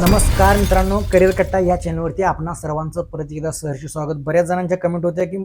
नमस्कार मित्रांनो करिअर कट्टा या चॅनलवरती आपणा सर्वांचं परत एकदा सहर्ष स्वागत. बऱ्याच जणांच्या कमेंट होत्या की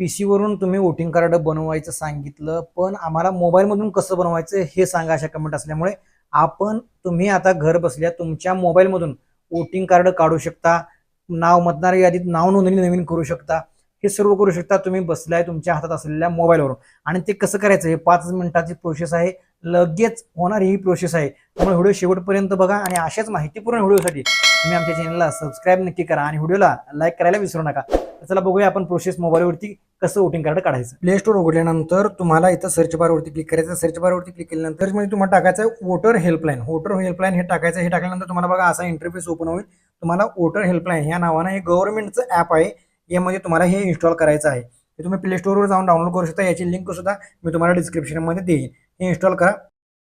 पी सीवरून तुम्ही वोटिंग कार्ड बनवायचं सांगितलं पण आम्हाला मोबाईलमधून कसं बनवायचं हे सांगा अशा कमेंट असल्यामुळे आपण तुम्ही आता घर बसल्या तुमच्या मोबाईलमधून वोटिंग कार्ड काढू शकता नाव मतदार यादीत नाव नोंदणी नवीन करू शकता. हे सर्व करू शकता. तुम्ही बसलाय तुमच्या हातात असलेल्या मोबाईलवरून आणि ते कसं करायचं? हे पाच मिनिटाची प्रोसेस आहे. लगेच होणारी ही प्रोसेस आहे. त्यामुळे व्हिडिओ शेवटपर्यंत बघा आणि अशाच माहितीपूर्ण व्हिडिओसाठी तुम्ही आमच्या चॅनलला सबस्क्राईब नक्की करा आणि व्हिडिओला लाईक करायला विसरू नका. चला बघूया आपण प्रोसेस मोबाईलवरती कसं वोटिंग कार्ड काढायचं. प्ले स्टोर उघडल्यानंतर तुम्हाला इथं सर्च बारवरती क्लिक करायचं. सर्च बारवरती क्लिक केल्यानंतर म्हणजे तुम्हाला टाकायचं आहे वोटर हेल्पलाईन वोटर हेल्पलाईन हे टाकायचं हे टाकल्यानंतर तुम्हाला बघा असा इंटरफेस ओपन होईल. तुम्हाला वोटर हेल्पलाईन ह्या नावानं हे गव्हर्नमेंटचं ॲप आहे. यामध्ये म्हणजे तुम्हाला हे इन्स्टॉल करायचं आहे. हे तुम्ही प्ले स्टोरवर जाऊन डाउनलोड करू शकता. याची लिंक सुद्धा मी तुम्हाला डिस्क्रिप्शनमध्ये देईन. हे इन्स्टॉल करा.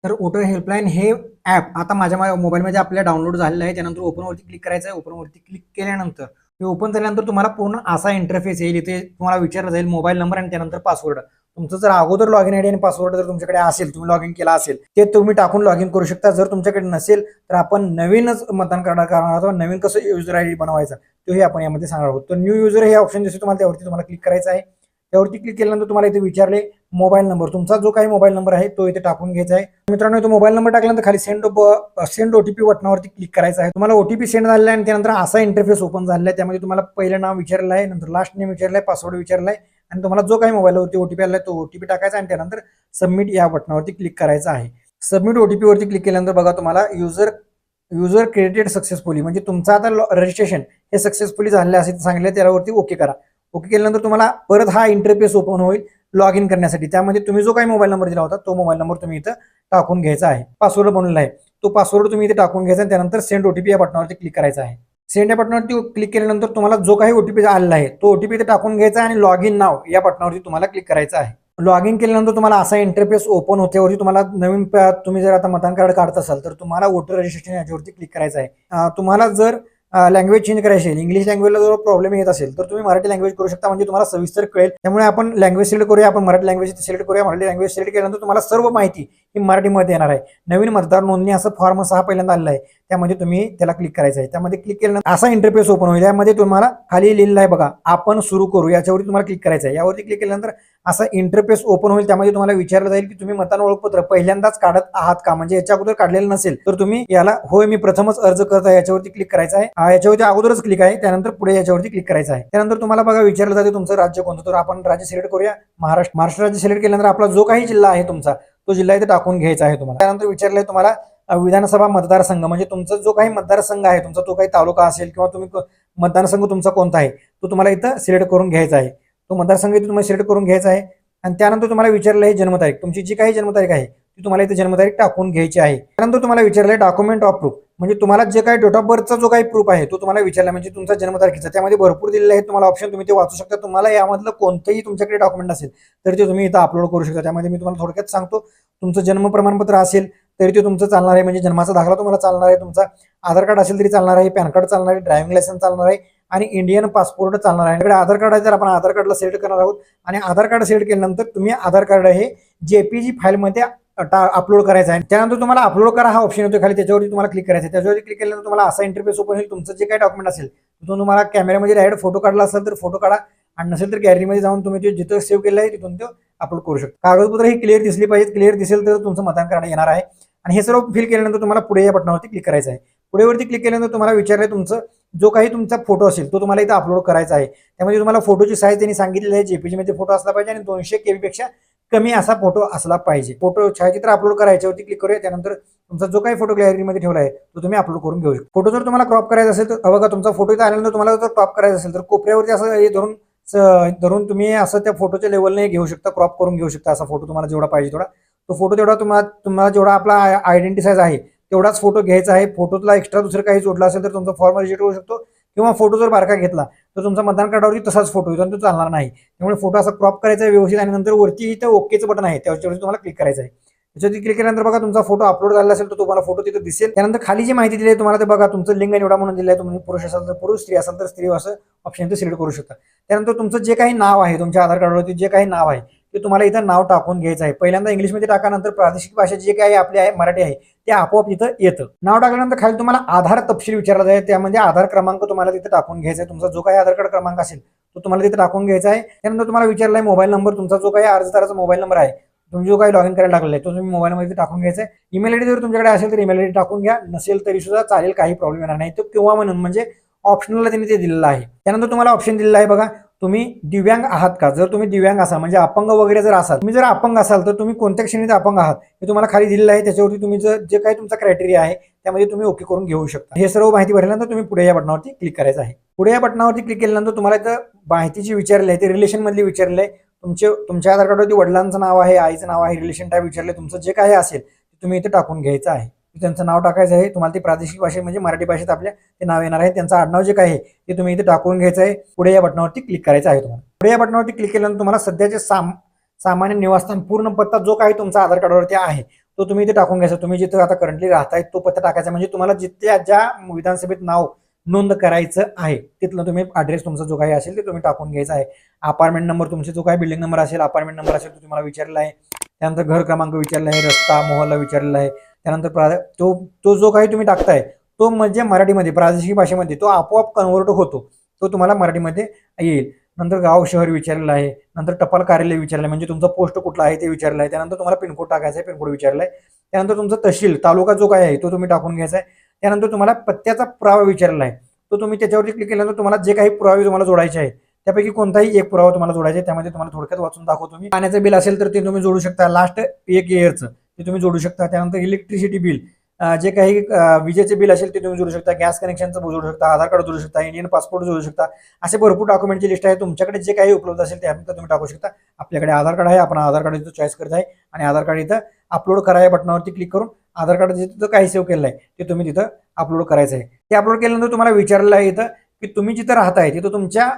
तर ओटो हेल्पलाईन हे ॲप आता माझ्या मोबाईलमध्ये आपल्या डाउनलोड झालेलं आहे. त्यानंतर ओपनवरती क्लिक करायचं आहे. ओपनवरती क्लिक केल्यानंतर हे ओपन झाल्यानंतर तुम्हाला पूर्ण असा इंटरफेस येईल. इथे तुम्हाला विचारलं जाईल मोबाईल नंबर आणि त्यानंतर पासवर्ड तुमचं जर अगोदर लॉग इन आयडी आणि पासवर्ड जर तुमच्याकडे असेल तुम्ही लॉग इन केला असेल ते तुम्ही टाकून लॉग इन करू शकता. जर तुमच्याकडे नसेल तर आपण नवीनच मतदान करणार करणार आहोत नवीन कसं युजर आय डी बनवायचा तोही आपण यामध्ये सांगणार आहोत. तर न्यू युजर हे ऑप्शन जसे तुम्हाला त्यावरती तुम्हाला क्लिक करायचं आहे. त्यावरती क्लिक केल्यानंतर तुम्हाला इथे विचारले मोबाईल नंबर तुमचा जो काही मोबाईल नंबर आहे तो इथे टाकून घ्यायचा आहे. मित्रांनो तो मोबाईल नंबर टाकल्यानंतर खाली सेंड सेंड ओटीपी बटनावरती क्लिक करायचं आहे. तुम्हाला ओटीपी सेंड झालेला आहे आणि त्यानंतर असा इंटरफेस ओपन झालेला आहे. त्यामध्ये तुम्हाला पहिलं नाव विचारलं आहे नंतर लास्ट नेम विचारलं आहे पासवर्ड विचारला आहे आणि तुम्हाला जो काही मोबाईलवरती ओटीपी आला आहे तो ओटीपी टाकायचा आणि त्यानंतर सबमिट या बटनावरती क्लिक करायचं आहे. सबमिट ओटीपी वरती क्लिक केल्यानंतर बघा तुम्हाला युजर युजर क्रिएटेड सक्सेसफुली म्हणजे तुमचं आता रजिस्ट्रेशन हे सक्सेसफुली झालेलं असेल सांगितलं त्यावरती ओके करा. ओके केल्यानंतर तुम्हाला परत हा इंटरफेस ओपन होईल लॉग इन करण्यासाठी. त्यामध्ये तुम्ही जो काही मोबाईल नंबर दिला होता तो मोबाईल नंबर तुम्ही इथं टाकून घ्यायचा आहे. पासवर्ड बनवलेला आहे. तो पासवर्ड तुम्ही इथे टाकून घ्यायचा आणि त्यानंतर सेंड ओटीपी या बटनावरती क्लिक करायचा आहे. सेंड या बटनावरती क्लिक केल्यानंतर तुम्हाला जो काही ओटीपी आलेला आहे तो ओटीपी इथे टाकून घ्यायचा आणि लॉग इन नाव या बटनावरती तुम्हाला क्लिक करायचं आहे. लॉग इन केल्यानंतर तुम्हाला असा इंटरफेस ओपन होतेवरती तुम्हाला नवीन प- तुम्ही जर आता मतदान कार्ड काढत असाल तर तुम्हाला वोटर रजिस्ट्रेशन याच्यावरती क्लिक करायचं आहे. तुम्हाला जर लँग्वेज चेंज करायची असेल इंग्लिश लँग्वेजला जर प्रॉब्लेम येत असेल तर तुम्ही मराठी लँग्वेज करू शकता म्हणजे तुम्हाला सविस्तर कळेल. त्यामुळे आपण लँग्वेज सिलेक्ट करूया आपण मराठी लँग्वेज सिलेक्ट करूया. मराठी लँग्वेज सिलेक्ट केल्यानंतर तुम्हाला सर्व माहिती ही मराठीमध्ये येणार आहे. नवीन मतदार नोंदणी असं फॉर्म सहा पहिल्यांदा आलेला आहे. त्यामध्ये तुम्ही त्याला क्लिक करायचं आहे. त्यामध्ये क्लिक केल्यानंतर असा इंटरफेस ओपन होईल. यामध्ये तुम्हाला खाली लिहिलेला आहे बघा आपण सुरू करू. याच्यावरती तुम्हाला क्लिक करायचं आहे. यावरती क्लिक केल्यानंतर असा इंटरफेस ओपन होईल त्यामध्ये तुम्हाला विचारलं जाईल की तुम्ही मतदान ओळखपत्र पहिल्यांदाच काढत आहात का? म्हणजे याच्या अगोदर काढलेलं नसेल तर तुम्ही याला होय मी प्रथमच अर्ज करत आहे याच्यावरती क्लिक करायचं आहे. याच्यावरती अगोदरच क्लिक आहे त्यानंतर पुढे याच्यावरती क्लिक करायचं आहे. त्यानंतर तुम्हाला बघा विचारलं जाते तुमचं राज्य कोणतं तर आपण राज्य सिलेक्ट करूया. महाराष्ट्र महाराष्ट्र राज्य सिलेक्ट केल्यानंतर आपला जो काही जिल्हा आहे तुमचा तो जिल्हा इथे टाकून घ्यायचा आहे तुम्हाला. त्यानंतर विचारलंय तुम्हाला विधानसभा मतदारसंघ म्हणजे तुमचा जो काही मतदारसंघ आहे तुमचा तो काही तालुका असेल किंवा तुम्ही मतदारसंघ तुमचा कोणता आहे तो तुम्हाला इथं सिलेक्ट करून घ्यायचा आहे. तो मतदारसंघ इथे तुम्हाला सिलेक्ट करून घ्यायचा आहे. आणि त्यानंतर तुम्हाला विचारलं आहे जन्मतारीख. तुमची जी काही जन्मतारीख आहे ती तुम्हाला इथे जन्मतारीख टाकून घ्यायची आहे. त्यानंतर तुम्हाला विचारलं डॉक्युमेंट ऑफ प्रूफ म्हणजे तुम्हाला जे काही डेट ऑफ बर्थचा जो काही प्रूफ आहे तो तुम्हाला विचारला म्हणजे तुमचा जन्मतारखेचा. त्यामध्ये भरपूर दिलेले आहेत तुम्हाला ऑप्शन तुम्ही ते वाचू शकता. तुम्हाला यामधलं कोणतंही तुमच्याकडे डॉक्युमेंट असेल तर ते तुम्ही इथं अपलोड करू शकता. त्यामध्ये मी तुम्हाला थोडक्यात सांगतो तुमचं जन्म प्रमाणपत्र असेल तरी ते तुमचं चालणार आहे. म्हणजे जन्माचा दाखला तुम्हाला चालणार आहे. तुमचा आधार कार्ड असेल तरी चालणार आहे. पॅन कार्ड चालणार आहे. ड्रायव्हिंग लायसन्स चालणार आहे. आणि इंडियन पासपोर्ट चालणार आहे. आपल्याकडे आधार कार्ड आहे तर आपण आधार कार्डला सिलेक्ट करणार आहोत. आणि आधार कार्ड सिलेक्ट केल्यानंतर तुम्ही आधार कार्ड हे जेपीजी फाईलमध्ये अपलोड करायचं आहे. त्यानंतर तुम्हाला अपलोड करा हा ऑप्शन येतो खाली त्याच्यावरती तुम्हाला क्लिक करायचं आहे. त्याच्यावरती क्लिक केल्यानंतर तुम्हाला असा इंटरफेस ओपन होईल. तुमचं जे काही डॉक्युमेंट असेल तिथून तुम्हाला कॅमेऱ्यामध्ये डायरेक्ट फोटो काढला असेल तर फोटो काढा. आणि नसेल तर गॅलरीमध्ये जाऊन तुम्ही ते जिथं सेव्ह केलं आहे तिथून ते अपलोड करू शकता. कागदपत्र ही क्लिअर दिसली पाहिजे क्लिअर दिसेल तर तुमचं मतदान करण्यात येणार आहे. आणि हे सर्व फिल केल्यानंतर तुम्हाला पुढे या बटनावरती क्लिक करायचं आहे. पुढेवरती क्लिक केल्यानंतर तुम्हाला विचारलं तुमचं जो काही तुमचा फोटो असेल तो तुम्हाला इथं अपलोड करायचा आहे. त्यामध्ये तुम्हाला फोटोची साईज त्यांनी सांगितलेली आहे जेपीजीमध्ये फोटो असला पाहिजे आणि दोनशे केबीपेक्षा कमी असा फोटो असला पाहिजे. फोटो छायाचित्र अपलोड करायच्यावरती क्लिक करूया. त्यानंतर तुमचा जो काही फोटो गॅलरीमध्ये ठेवला आहे तो तुम्ही अपलोड करून घेऊ शकता. फोटो जर तुम्हाला क्रॉप करायचा असेल तर बघा तुमचा फोटो इथं आल्यानंतर तुम्हाला जर क्रॉप करायचा असेल तर कोपऱ्यावरती असं हे धरून स- धरून तुम्ही असं त्या फोटोच्या लेवलने घेऊ शकता क्रॉप करून घेऊ शकता असा फोटो तुम्हाला जेवढा पाहिजे तेवढा. तो फोटो तेवढा तुम्हाला तुम्हाला जेवढा आपला आयडेंटिटी साईज आहे तेवढाच फोटो घ्यायचा आहे. फोटोला एक्स्ट्रा दुसरं काही जोडलं असेल तर तुमचा फॉर्म रिजेक्ट होऊ शकतो. किंवा फोटो जर बारका घेतला तर तुमचा मतदान कार्डावरती तसाच फोटो येतो आणि तो चालणार नाही. त्यामुळे फोटो असा क्रॉप करायचा आहे व्यवस्थित आणि नंतर वरती इथं ओकेचं बटन आहे. त्याच्यावरती तुम्हाला क्लिक करायचं आहे. त्याच्यावरती क्लिक केल्यानंतर बघा तुमचा फोटो अपलोड झाला असेल तर तुम्हाला फोटो तिथे दिसेल. त्यानंतर खाली जी माहिती दिली आहे तुम्हाला ते बघा तुमचं लिंग निवडा म्हणून दिलं आहे. तुम्ही पुरुष असाल तर पुरुष स्त्री असाल तर स्त्री असं ऑप्शन ते सिलेक्ट करू शकता. त्यानंतर तुमचं जे काही नाव आहे तुमच्या आधार कार्डवरती जे काही नाव आहे ते तुम्हाला इथं नाव टाकून घ्यायचं आहे. पहिल्यांदा इंग्लिशमध्ये टाका नंतर प्रादेशिक भाषा जे काही आपली आहे मराठी आहे ते आपोआप इथं येतं. नाव टाकल्यानंतर खाली तुम्हाला आधार तपशील विचारला जाईल. त्यामध्ये आधार क्रमांक तुम्हाला तिथे टाकून घ्यायचा आहे. तुमचा जो काही आधार कार्ड क्रमांक असेल तो तुम्हाला तिथे टाकून घ्यायचा आहे. त्यानंतर तुम्हाला विचारला आहे मोबाईल नंबर तुमचा जो काही अर्जदाराचा मोबाईल नंबर आहे तुम्ही जो काही लॉग इन करायला टाकलेला आहे तो तुम्ही मोबाईलमध्ये टाकून घ्यायचा आहे. ईमेल आयडी जर तुमच्याकडे असेल तर ईमेल आयडी टाकून घ्या. नसेल तरी सुद्धा चालेल काही प्रॉब्लेम येणार नाही. तो किंवा म्हणून म्हणजे ऑप्शनला त्यांनी ते दिलेलं आहे. त्यानंतर तुम्हाला ऑप्शन दिलेला आहे बघा. तुम्ही दिव्यांग आहात का? जर तुम्ही दिव्यांग असाल म्हणजे अपंग वगैरे जर असाल तुम्ही जर अपंग असाल तर तुम्ही कोणत्या श्रेणीत अपंग आहात? हे तुम्हाला खाली दिलेलं आहे. त्याच्यावरती तुम्ही जर जे काही तुमचा क्रायटेरिया आहे त्यामध्ये तुम्ही ओके करून घेऊ शकता. हे सर्व माहिती भरल्यानंतर तुम्ही पुढे या बटनावरती क्लिक करायचं आहे. पुढे या बटनावरती क्लिक केल्यानंतर तुम्हाला इथं माहिती जी विचारली आहे ते रिलेशन मधली विचारले आहे. तुमचे तुमच्या आधार कार्डवरती वडिलांचं नाव आहे आईचं नाव आहे रिलेशन टाईप विचारले तुमचं जे काही असेल ते तुम्ही इथे टाकून घ्यायचं आहे. त्यांचं नाव टाकायचं आहे. तुम्हाला ते प्रादेशिक भाषेत म्हणजे मराठी भाषेत आपल्या ते नाव येणार आहे. त्यांचं आडनाव जे काय आहे ते तुम्ही इथे टाकून घ्यायचं आहे. पुढे या बटनावरती क्लिक करायचं आहे तुम्हाला. पुढे या बटनावरती क्लिक केल्यानंतर तुम्हाला सध्याचे साम सामान्य निवासस्थान पूर्ण पत्ता जो काही तुमचा आधार कार्डवरती आहे तो तुम्ही इथे टाकून घ्यायचा. तुम्ही जिथे आता करंटली राहताय तो पत्ता टाकायचा म्हणजे तुम्हाला जिथे ज्या विधानसभेत नाव नोंद करायचं आहे तिथलं तुम्ही ॲड्रेस तुमचा जो काही असेल ते तुम्ही टाकून घ्यायचा आहे. अपार्टमेंट नंबर तुमचे जो काही बिल्डिंग नंबर असेल अपार्टमेंट नंबर असेल तो तुम्हाला विचारला आहे. त्यानंतर घर क्रमांक विचारला आहे रस्ता मोहल्ला विचारलेला आहे. त्यानंतर प्रा तो तो जो काही तुम्ही टाकताय तो म्हणजे मराठीमध्ये प्रादेशिक भाषेमध्ये तो आपोआप कन्वर्ट होतो. तो तुम्हाला मराठीमध्ये येईल. नंतर गाव शहर विचारलेलं आहे. नंतर टपाल कार्यालय विचारलं आहे म्हणजे तुमचा पोस्ट कुठला आहे ते विचारलं आहे त्यानंतर तुम्हाला पिनकोड टाकायचा आहे पिनकोड विचारला आहे त्यानंतर तुमचा तहसील तालुका जो काय आहे तो तुम्ही टाकून घ्यायचा आहे. त्यानंतर तुम्हाला पत्त्याचा पुरावा विचारला आहे तो तुम्ही त्याच्यावरती क्लिक केल्यानंतर तुम्हाला जे काही पुरावे तुम्हाला जोडायचे आहे त्यापैकी कोणताही एक पुरावा तुम्हाला जोडायचा आहे. त्यामध्ये तुम्हाला थोडक्यात वाचून दाखवतो तुम्ही पाण्याचं बिल असेल तर ते तुम्ही जोडू शकता. लास्ट एक इयरचं ते तुम्ही जोडू शकता. त्यानंतर इलेक्ट्रिसिटी बिल जे काही विजेचे बिल असेल ते तुम्ही जोडू शकता. गॅस कनेक्शनचं जोडू शकता. आधार कार्ड जोडू शकता. इंडियन पासपोर्ट जोडू शकता. असे भरपूर डॉक्युमेंटची लिस्ट आहे. तुमच्याकडे जे काही उपलब्ध असेल त्यानंतर तुम्ही टाकू शकता. आपल्याकडे आधार कार्ड आहे. आपण आधार कार्ड इथं चॉईस करत आहे. आणि आधार कार्ड इथं अपलोड करा या बटनावरती क्लिक करून आधार कार्ड जिथं काही सेव्ह केलं आहे ते तुम्ही तिथं अपलोड करायचं आहे. ते अपलोड केल्यानंतर तुम्हाला विचारलं आहे इथं की तुम्ही जिथं राहताय तिथं तुमच्या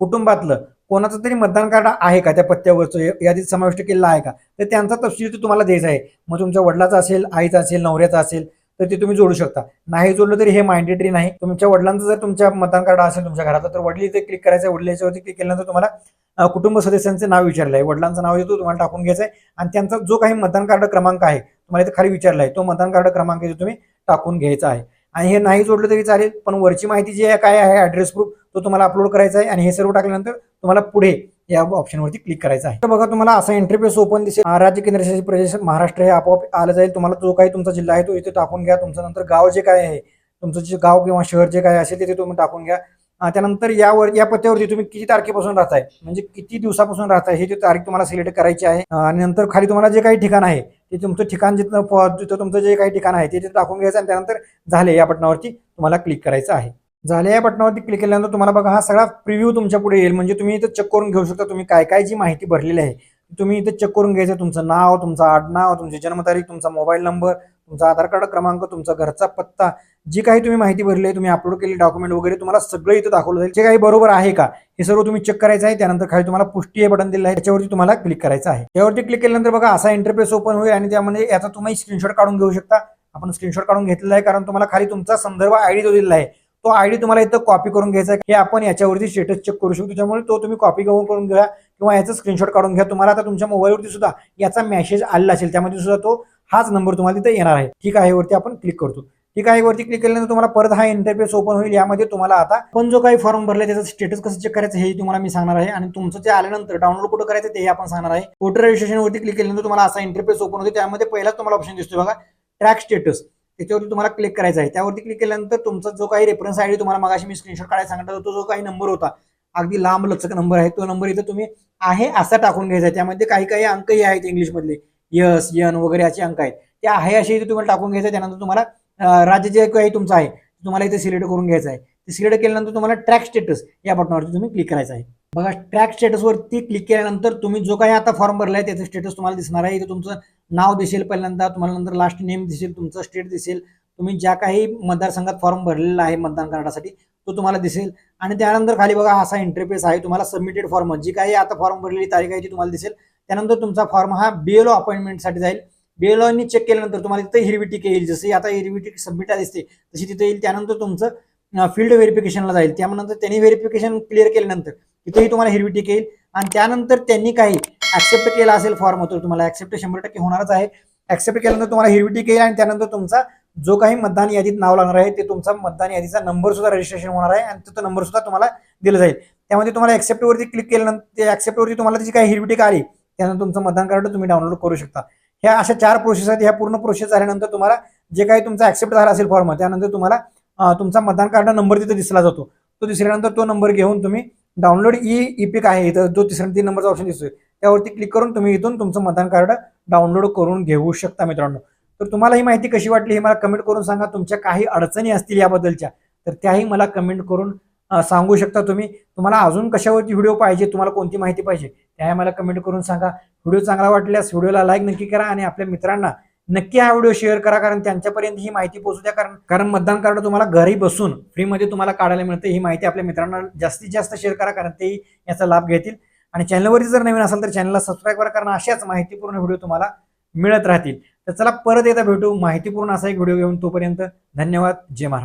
कुटुंबातलं कोणाचं तरी मतदान कार्ड आहे का त्या पत्त्यावरचं? यादीत समाविष्ट केलेला आहे का? तर त्यांचा तपशील ते तुम्हाला द्यायचा आहे. मग तुमच्या वडिलाचा असेल आईचा असेल नवऱ्याचा असेल तर ते तुम्ही जोडू शकता. नाही जोडलं तरी हे माइंडेटरी नाही. तुमच्या वडिलांचं जर तुमच्या मतदान कार्ड असेल तुमच्या घरात तर वडील इथे क्लिक करायचं आहे. वडिलाच्यावरती क्लिक केल्यानंतर तुम्हाला कुटुंब सदस्यांचे नाव विचारलं आहे वडिलांचं नाव येतो तुम्हाला टाकून घ्यायचं आहे. आणि त्यांचा जो काही मतदान कार्ड क्रमांक आहे तुम्हाला इथे खाली विचारला आहे तो मतदान कार्ड क्रमांक इथे तुम्ही टाकून घ्यायचा आहे. आणि हे नाही जोडलं तरी चालेल पण वरची माहिती जी आहे काय आहे ऍड्रेस प्रूफ तो तुम्हाला अपलोड करायचा आहे आणि हे सर्व टाकल्यानंतर तुम्हाला पुढे या ऑप्शनवरती क्लिक करायचं आहे. तर बघा तुम्हाला असा इंटरफेस ओपन दिसेल. राज्य केंद्रशासित प्रदेश महाराष्ट्र हे आपोआप आलं जाईल. तुम्हाला जो काही तुमचा जिल्हा आहे तो इथे टाकून घ्या. तुमचं नंतर गाव जे काय आहे तुमचं जे गाव किंवा शहर जे काय असेल तिथे तुम्ही टाकून घ्या. त्यानंतर यावर या पत्त्यावरती तुम्ही किती तारखेपासून राहताय? म्हणजे किती दिवसापासून राहताय? हे तारीख तुम्हाला सिलेक्ट करायची आहे. आणि नंतर खाली तुम्हाला जे काही ठिकाण आहे ते तुमचं ठिकाण जिथं प- जिथं तुमचं जे काही ठिकाण आहे ते तिथे टाकून घ्यायचं आणि त्यानंतर झाले या बटनावरती तुम्हाला क्लिक करायचं आहे. झाले या बटनावरती क्लिक केल्यानंतर तुम्हाला बघा हा सगळा प्रिव्ह्यू तुमच्यापुढे येईल. म्हणजे तुम्ही इथं चेक करून घेऊ शकता तुम्ही काय काय जी माहिती भरलेली आहे. तुम्ही इथं चेक करून घ्यायचं तुमचं नाव तुमचं आडनाव तुमची जन्मतारीख तुमचा मोबाईल नंबर तुमचा आधार कार्ड क्रमांक तुमचा घरचा पत्ता जी काही तुम्ही माहिती भरली आहे तुम्ही अपलोड केली डॉक्युमेंट वगैरे तुम्हाला सगळं इथं दाखवलं जाईल. जे काही बरोबर आहे का? हे सर्व तुम्ही चेक करायचं आहे. त्यानंतर खाली तुम्हाला पुष्टी हे बटन दिलं आहे. त्याच्यावरती तुम्हाला क्लिक करायचं आहे. त्यावरती क्लिक केल्यानंतर बघा असा इंटरफेस ओपन होईल आणि त्यामध्ये याचा तुम्ही स्क्रीनशॉट काढून घेऊ शकता. आपण स्क्रीनशॉट काढून घेतलेला आहे कारण तुम्हाला खाली तुमचा संदर्भ आयडी जो दिलेला आहे तो आयडी तुम्हाला इथं कॉपी करून घ्यायचा आहे. हे आपण याच्यावरती स्टेटस चेक करू शकतो. त्यामुळे तो तुम्ही कॉपी करून करून घ्या किंवा याचं स्क्रीनशॉट काढून घ्या. तुम्हाला आता तुमच्या मोबाईलवरती सुद्धा याचा मेसेज आलेला असेल. त्यामध्ये सुद्धा तो हाच नंबर तुम्हाला तिथे येणार आहे. ठीक आहे वरती आपण क्लिक करतो. ठीक आहे वरती क्लिक केल्यानंतर तुम्हाला परत हा इंटरफेस ओपन होईल. यामध्ये तुम्हाला आता पण जो काही फॉर्म भरलाय त्याचं स्टेटस कसं चेक करायचं हे तुम्हाला मी सांगणार आहे. आणि तुमचं ते आल्यानंतर डाउनलोड कुठं करायचं ते आपण सांगणार आहे. वोटर रजिस्ट्रेशन वरती क्लिक केल्यानंतर तुम्हाला असा इंटरफेस ओपन होते. त्यामध्ये पहिला तुम्हाला ऑप्शन दिसतो बघा. ट्रॅक स्टेटस त्याच्यावरती तुम्हाला क्लिक करायचं आहे. त्यावरती क्लिक केल्यानंतर तुमचा जो काही रेफरन्स आयडी तुम्हाला मगाशी मी स्क्रीनशॉट काढायला सांगितलं होतो तो जो काही नंबर होता अगदी लांब लचक नंबर आहे तो नंबर इथं तुम्ही आहे असा टाकून घ्यायचा आहे. त्यामध्ये काही काही अंकही आहेत इंग्लिशमधले. यस यन वगैरे असे अंक आहेत. ते आहे असे इथे तुम्हाला टाकून घ्यायचं आहे. त्यानंतर तुम्हाला राज्य जे काही तुमचं आहे. तुम्हाला इथे सिलेक्ट करून घ्यायचं आहे. ते सिलेक्ट केल्यानंतर तुम्हाला ट्रॅक स्टेटस या बटनावरती तुम्ही क्लिक करायचं आहे. बघा ट्रॅक स्टेटसवरती क्लिक केल्यानंतर तुम्ही जो काही आता फॉर्म भरला आहे त्याचं स्टेटस तुम्हाला दिसणार आहे. इथे तुमचं नाव दिसेल पहिल्यांदा तुम्हाला नंतर लास्ट नेम दिसेल तुमचं स्टेट दिसेल. तुम्ही ज्या काही मतदारसंघात फॉर्म भरलेला आहे मतदान कार्डासाठी तो तुम्हाला दिसेल. आणि त्यानंतर खाली बघा असा इंटरफेस आहे. तुम्हाला सबमिटेड फॉर्म जी काही आता फॉर्म भरलेली तारीख आहे ती तुम्हाला दिसेल. त्यानंतर तुमचा फॉर्म हा बीएलओ अपॉइंटमेंटसाठी जाईल. बेलॉनी चेक केल्यानंतर तुम्हाला तिथे हिरवी टिके येईल. जशी आता हिरवी टिक सबमिट दिसते तशी तिथे येईल. त्यानंतर तुमचं फील्ड व्हेरिफिकेशनला जाईल. त्यानंतर त्यांनी व्हेरिफिकेशन क्लिअर केल्यानंतर तिथेही तुम्हाला हिरवी टिके येईल. आणि त्यानंतर त्यांनी काही ऍक्सेप्ट केला असेल फॉर्म तर तुम्हाला ऍक्सेप्ट शंभर टक्के होणारच आहे. ऍक्सेप्ट केल्यानंतर तुम्हाला हिरवी टिक येईल आणि त्यानंतर तुमचा जो काही मतदान यादीत नाव लागणार आहे ते तुमचा मतदान यादीचा नंबर सुद्धा रजिस्ट्रेशन होणार आहे आणि तो नंबर सुद्धा तुम्हाला दिला जाईल. त्यामध्ये तुम्हाला ऍक्सेप्टवरती क्लिक केल्यानंतर ऍक्सेप्टवरती तुम्हाला त्याची काही हिरवी टिका आली त्यानंतर तुमचं मतदान कार्ड तुम्ही डाउनलोड करू शकता. ह्या अशा चार प्रोसेस आहेत. ह्या पूर्ण प्रोसेस झाल्यानंतर तुम्हाला जे काही तुमचा ऍक्सेप्ट झाला असेल फॉर्म त्यानंतर तुम्हाला तुमचा मतदान कार्ड नंबर तिथे दिसला जातो. तो दिसल्यानंतर तो नंबर घेऊन तुम्ही डाउनलोड ई ईपिक आहे इथं. जो तिसऱ्या तीन नंबरचा ऑप्शन दिसतोय त्यावरती क्लिक करून तुम्ही इथून तुमचं मतदान कार्ड डाउनलोड करून घेऊ शकता मित्रांनो. तर तुम्हाला ही माहिती कशी वाटली हे मला कमेंट करून सांगा. तुमच्या काही अडचणी असतील याबद्दलच्या तर त्याही मला कमेंट करून सांगू शकता तुम्ही? तुम्हाला अजून कशावरती व्हिडिओ पाहिजे तुम्हाला कोणती माहिती पाहिजे त्या मला कमेंट करून सांगा. व्हिडिओ चांगला वाटल्यास व्हिडिओला लाईक नक्की करा आणि आपल्या मित्रांना नक्की हा व्हिडिओ शेअर करा कारण त्यांच्यापर्यंत ही माहिती पोहोचू द्या. कारण कारण मतदान कार्ड तुम्हाला घरी बसून फ्रीमध्ये तुम्हाला काढायला मिळते. ही माहिती आपल्या मित्रांना जास्तीत जास्त शेअर करा कारण तेही याचा लाभ घेतील. आणि चॅनलवरती जर नवीन असाल तर चॅनलला सबस्क्राईब करा कारण अशाच माहितीपूर्ण व्हिडिओ तुम्हाला मिळत राहतील. तर चला परत एकदा भेटू. माहितीपूर्ण असा एक व्हिडिओ घेऊन तोपर्यंत धन्यवाद. जय महाराज